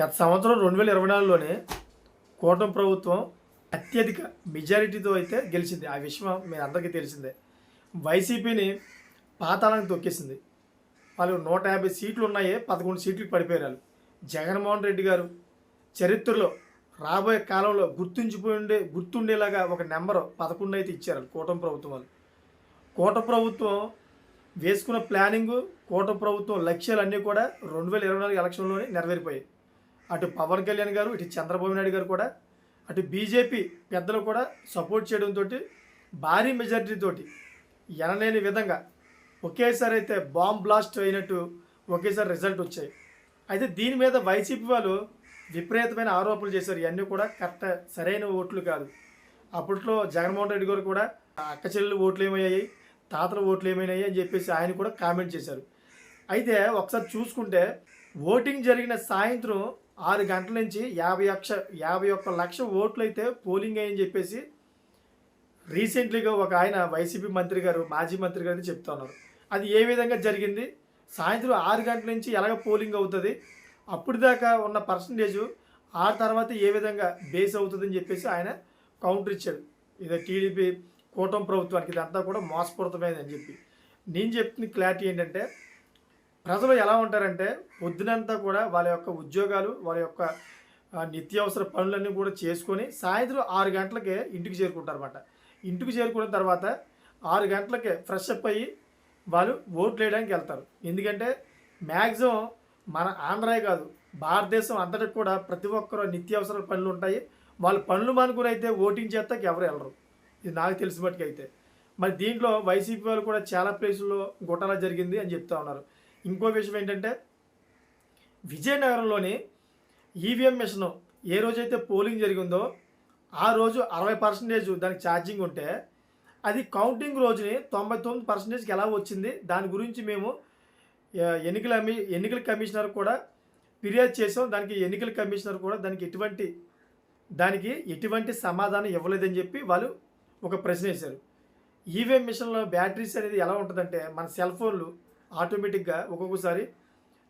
గత సంవత్సరం రెండు వేల ఇరవై నాలుగులోనే కూటమి ప్రభుత్వం అత్యధిక మెజారిటీతో అయితే గెలిచింది. ఆ విషయం మీ అందరికీ తెలిసిందే. వైసీపీని పాతాళానికి తొక్కేసింది. వాళ్ళు నూట యాభై సీట్లు ఉన్నాయే పదకొండు సీట్లు పడిపోయారు జగన్మోహన్ రెడ్డి గారు చరిత్రలో రాబోయే కాలంలో గుర్తుంచిపోయి ఉండే గుర్తుండేలాగా ఒక నెంబర్ పదకొండు అయితే ఇచ్చారు కూటమి ప్రభుత్వం వాళ్ళు. కూట ప్రభుత్వం వేసుకున్న ప్లానింగ్ కూట ప్రభుత్వం లక్ష్యాలన్నీ కూడా రెండు వేల ఇరవై నాలుగు ఎలక్షన్లోనే నెరవేరిపోయాయి. అటు పవన్ కళ్యాణ్ గారు ఇటు చంద్రబాబు నాయుడు గారు కూడా అటు బీజేపీ పెద్దలు కూడా సపోర్ట్ చేయడంతో భారీ మెజారిటీతోటి ఎనలేని విధంగా ఒకేసారి అయితే బాంబ్ బ్లాస్ట్ అయినట్టు ఒకేసారి రిజల్ట్ వచ్చాయి. అయితే దీని మీద వైసీపీ వాళ్ళు విపరీతమైన ఆరోపణలు చేశారు. ఇవన్నీ కూడా కరెక్ట్ సరైన ఓట్లు కాదు. అప్పట్లో జగన్మోహన్ రెడ్డి గారు కూడా అక్క చెల్లెలు ఓట్లు ఏమయ్యాయి తాతల ఓట్లు ఏమైనాయి అని చెప్పేసి ఆయన కూడా కామెంట్ చేశారు. అయితే ఒకసారి చూసుకుంటే ఓటింగ్ జరిగిన సాయంత్రం ఆరు గంటల నుంచి యాభై లక్ష యాభై ఒక్క లక్ష ఓట్లు అయితే పోలింగ్ అయ్యని చెప్పేసి రీసెంట్లీగా ఒక ఆయన వైసీపీ మంత్రి గారు మాజీ మంత్రి గారు చెప్తున్నారు అది ఏ విధంగా జరిగింది? సాయంత్రం ఆరు గంటల నుంచి ఎలాగ పోలింగ్ అవుతుంది? అప్పుడు దాకా ఉన్న పర్సంటేజ్ ఆ తర్వాత ఏ విధంగా బేస్ అవుతుందని చెప్పేసి ఆయన కౌంటర్ ఇచ్చాడు. ఇది టీడీపీ కూటమి ప్రభుత్వానికి ఇదంతా కూడా మోసపూరితమైందని చెప్పి. నేను చెప్తున్న క్లారిటీ ఏంటంటే ప్రజలు ఎలా ఉంటారంటే పొద్దునంతా కూడా వాళ్ళ యొక్క ఉద్యోగాలు వాళ్ళ యొక్క నిత్యావసర పనులన్నీ కూడా చేసుకొని సాయంత్రం ఆరు గంటలకే ఇంటికి చేరుకుంటారన్నమాట. ఇంటికి చేరుకున్న తర్వాత ఆరు గంటలకే ఫ్రెష్ అప్ అయ్యి వాళ్ళు ఓట్లు వేయడానికి వెళ్తారు. ఎందుకంటే మ్యాక్సిమం మన ఆంధ్రాయే కాదు భారతదేశం అంతటికి కూడా ప్రతి ఒక్కరు నిత్యావసర పనులు ఉంటాయి. వాళ్ళ పనులు మానుకుని అయితే ఓటింగ్ చేస్తాకి ఎవరు వెళ్ళరు. ఇది నాకు తెలిసి బట్టి అయితే మరి దీంట్లో వైసీపీ వాళ్ళు కూడా చాలా ప్లేసుల్లో గుట్టాల జరిగింది అని చెప్తా ఉన్నారు. ఇంకో విషయం ఏంటంటే విజయనగరంలోని ఈవీఎం మిషన్ ఏ రోజైతే పోలింగ్ జరిగిందో ఆ రోజు అరవై పర్సెంటేజ్ దానికి ఛార్జింగ్ ఉంటే అది కౌంటింగ్ రోజుని తొంభై తొమ్మిది పర్సెంటేజ్కి ఎలా వచ్చింది దాని గురించి మేము ఎన్నికల ఎన్నికల కమిషనర్ కూడా ఫిర్యాదు చేసాం దానికి ఎన్నికల కమిషనర్ కూడా దానికి ఎటువంటి దానికి ఎటువంటి సమాధానం ఇవ్వలేదని చెప్పి వాళ్ళు ఒక ప్రశ్న వేశారు. ఈవీఎం మిషన్లో బ్యాటరీస్ అనేది ఎలా ఉంటుందంటే మన సెల్ ఫోన్లు ఆటోమేటిక్గా ఒక్కొక్కసారి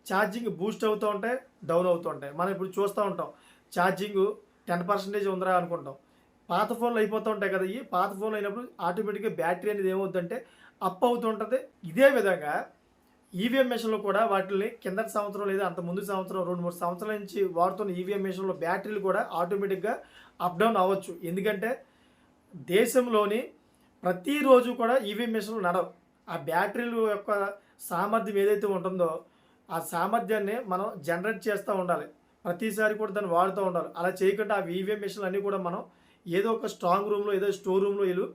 ఛార్జింగ్ బూస్ట్ అవుతూ ఉంటాయి డౌన్ అవుతూ ఉంటాయి. మనం ఇప్పుడు చూస్తూ ఉంటాం ఛార్జింగ్ టెన్ పర్సెంటేజ్ ఉందిరా అనుకుంటాం. పాత ఫోన్లు అయిపోతూ ఉంటాయి కదా ఈ పాత ఫోన్లు అయినప్పుడు ఆటోమేటిక్గా బ్యాటరీ అనేది ఏమవుతుందంటే అప్ అవుతూ ఉంటుంది. ఇదే విధంగా ఈవీఎం మిషన్లో కూడా వాటిని కిందటి సంవత్సరం లేదా అంత ముందు సంవత్సరం రెండు మూడు సంవత్సరాల నుంచి వాడుతున్న ఈవీఎం మిషన్లో బ్యాటరీలు కూడా ఆటోమేటిక్గా అప్ డౌన్ అవ్వచ్చు. ఎందుకంటే దేశంలోని ప్రతిరోజు కూడా ఈవీఎం మిషన్లు నడవు. ఆ బ్యాటరీలు యొక్క సామర్థ్యం ఏదైతే ఉంటుందో ఆ సామర్థ్యాన్ని మనం జనరేట్ చేస్తూ ఉండాలి. ప్రతిసారి కూడా దాన్ని వాడుతూ ఉండాలి. అలా చేయకుండా ఆ ఈవీఎం మిషన్లు అన్నీ కూడా మనం ఏదో ఒక స్ట్రాంగ్ రూమ్లో ఏదో స్టోర్ రూమ్లో వీళ్ళు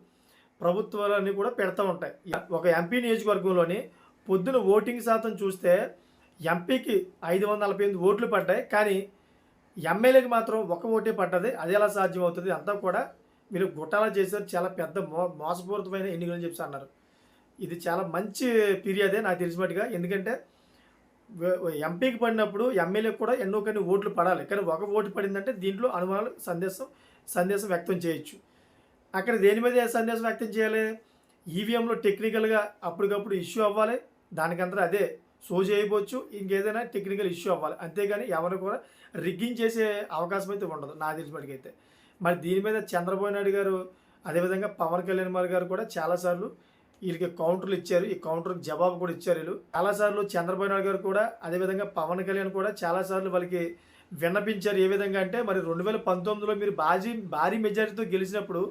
ప్రభుత్వాలన్నీ కూడా పెడతా ఉంటాయి. ఒక ఎంపీ నియోజకవర్గంలోని పొద్దున ఓటింగ్ శాతం చూస్తే ఎంపీకి ఐదు వందల నలభై ఎనిమిది ఓట్లు పడ్డాయి. కానీ ఎమ్మెల్యేకి మాత్రం ఒక ఓటే పడ్డది. అది ఎలా సాధ్యం అవుతుంది అంతా కూడా వీళ్ళు గుట్టాలా చేశారు. చాలా పెద్ద మో మోసపూరితమైన ఎన్నికలు చెప్పి అన్నారు. ఇది చాలా మంచి ఫిర్యాదే నాకు తెలిసినట్టుగా. ఎందుకంటే ఎంపీకి పడినప్పుడు ఎమ్మెల్యేకి కూడా ఎన్నో కొన్ని ఓట్లు పడాలి. కానీ ఒక ఓటు పడిందంటే దీంట్లో అనుమానాలు సందేశం సందేశం వ్యక్తం చేయొచ్చు. అక్కడ దేని మీద సందేశం వ్యక్తం చేయాలి? ఈవీఎంలో టెక్నికల్గా అప్పటికప్పుడు ఇష్యూ అవ్వాలి. దానికంతా అదే షో చేయవచ్చు ఇంకేదైనా టెక్నికల్ ఇష్యూ అవ్వాలి. అంతేగాని ఎవరు కూడా రిగ్గింగ్ చేసే అవకాశం అయితే ఉండదు నాకు తెలిసినట్టుకైతే మరి దీని మీద చంద్రబాబు నాయుడు గారు అదేవిధంగా పవన్ కళ్యాణ్ గారు కూడా చాలాసార్లు వీళ్ళకి కౌంటర్లు ఇచ్చారు. ఈ కౌంటర్కి జవాబు కూడా ఇచ్చారు వీళ్ళు. చాలాసార్లు చంద్రబాబు నాయుడు గారు కూడా అదేవిధంగా పవన్ కళ్యాణ్ కూడా చాలాసార్లు వాళ్ళకి విన్నపించారు. ఏ విధంగా అంటే మరి రెండు వేల పంతొమ్మిదిలో మీరు భారీ భారీ మెజారిటీతో గెలిచినప్పుడు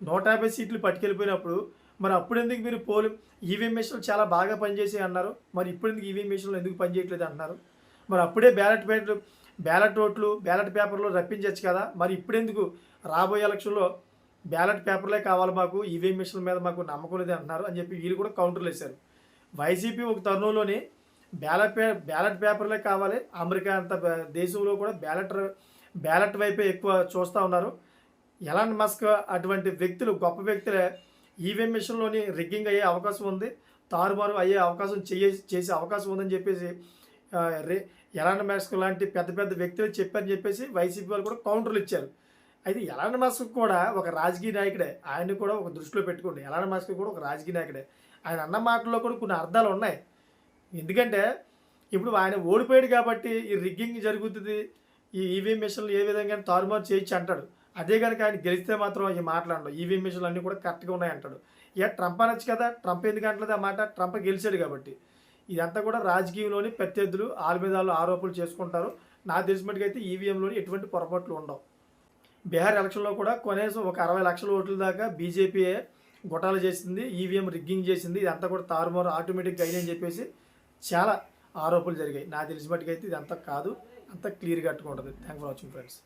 నూట యాభై సీట్లు పట్టుకెళ్ళిపోయినప్పుడు మరి అప్పుడు ఎందుకు మీరు పోలి ఈవీఎం మిషన్లు చాలా బాగా పనిచేసాయి అన్నారు. మరి ఇప్పుడు ఎందుకు ఈవీఎం మిషన్లు ఎందుకు పనిచేయట్లేదు అంటున్నారు మరి అప్పుడే బ్యాలెట్ పేపర్లు బ్యాలెట్ ఓట్లు బ్యాలెట్ పేపర్లో రప్పించవచ్చు కదా. మరి ఇప్పుడెందుకు రాబోయే ఎలక్షన్లో బ్యాలెట్ పేపర్లే కావాలి మాకు ఈవీఎం మిషన్ల మీద మాకు నమ్మకం లేదు అంటున్నారు అని చెప్పి వీళ్ళు కూడా కౌంటర్లు వేశారు. వైసీపీ ఒక తరుణంలోని బ్యాలెట్ పే బ్యాలెట్ పేపర్లే కావాలి అమెరికా అంత దేశంలో కూడా బ్యాలెట్ బ్యాలెట్ వైపే ఎక్కువ చూస్తూ ఉన్నారు. ఎలాన్ మస్క్ అటువంటి వ్యక్తులు గొప్ప వ్యక్తులే ఈవీఎం మిషన్లోని రిగ్గింగ్ అయ్యే అవకాశం ఉంది తారుమారు అయ్యే అవకాశం చేయ చేసే అవకాశం ఉందని చెప్పేసి ఎలాన్ మస్క్ లాంటి పెద్ద పెద్ద వ్యక్తులు చెప్పారని చెప్పేసి వైసీపీ వాళ్ళు కూడా కౌంటర్లు ఇచ్చారు. అయితే ఎలాన్ మస్క్ కూడా ఒక రాజకీయ నాయకుడే. ఆయన్ని కూడా ఒక దృష్టిలో పెట్టుకోండి. ఎలాన్ మస్క్ కూడా ఒక రాజకీయ నాయకుడే. ఆయన అన్న మాటల్లో కూడా కొన్ని అర్థాలు ఉన్నాయి. ఎందుకంటే ఇప్పుడు ఆయన ఓడిపోయాడు కాబట్టి ఈ రిగ్గింగ్ జరుగుతుంది. ఈ ఈవీఎం మిషన్లు ఏ విధంగా తారుమారు చేయొచ్చు అంటాడు. అదే కనుక ఆయన గెలిస్తే మాత్రం ఈ మాట్లాడడం ఈవీఎం మిషన్లు అన్నీ కూడా కరెక్ట్గా ఉన్నాయి అంటాడు ఇక ట్రంప్ అనొచ్చు కదా. ట్రంప్ ఎందుకు అంటలేదు ఆ మాట? ట్రంప్ గెలిచాడు కాబట్టి. ఇదంతా కూడా రాజకీయంలోని ప్రత్యర్థులు ఆల్మీదాలు మీద ఆరోపణలు చేసుకుంటారు. నాకు అయితే ఈవీఎంలోని ఎటువంటి పొరపాట్లు ఉండవు. బీహార్ ఎలక్షన్లో కూడా కనీసం ఒక అరవై లక్షల ఓట్ల దాకా బీజేపీ గొటాలు చేసింది ఈవీఎం రిగ్గింగ్ చేసింది ఇదంతా కూడా తారుమారు ఆటోమేటిక్గా అయిందని చెప్పేసి చాలా ఆరోపణలు జరిగాయి. నాకు తెలిసి మట్టుకైతే ఇదంతా కాదు. అంతా క్లియర్గా ఉంటుంది థ్యాంక్ ఫర్ వాచింగ్ ఫ్రెండ్స్.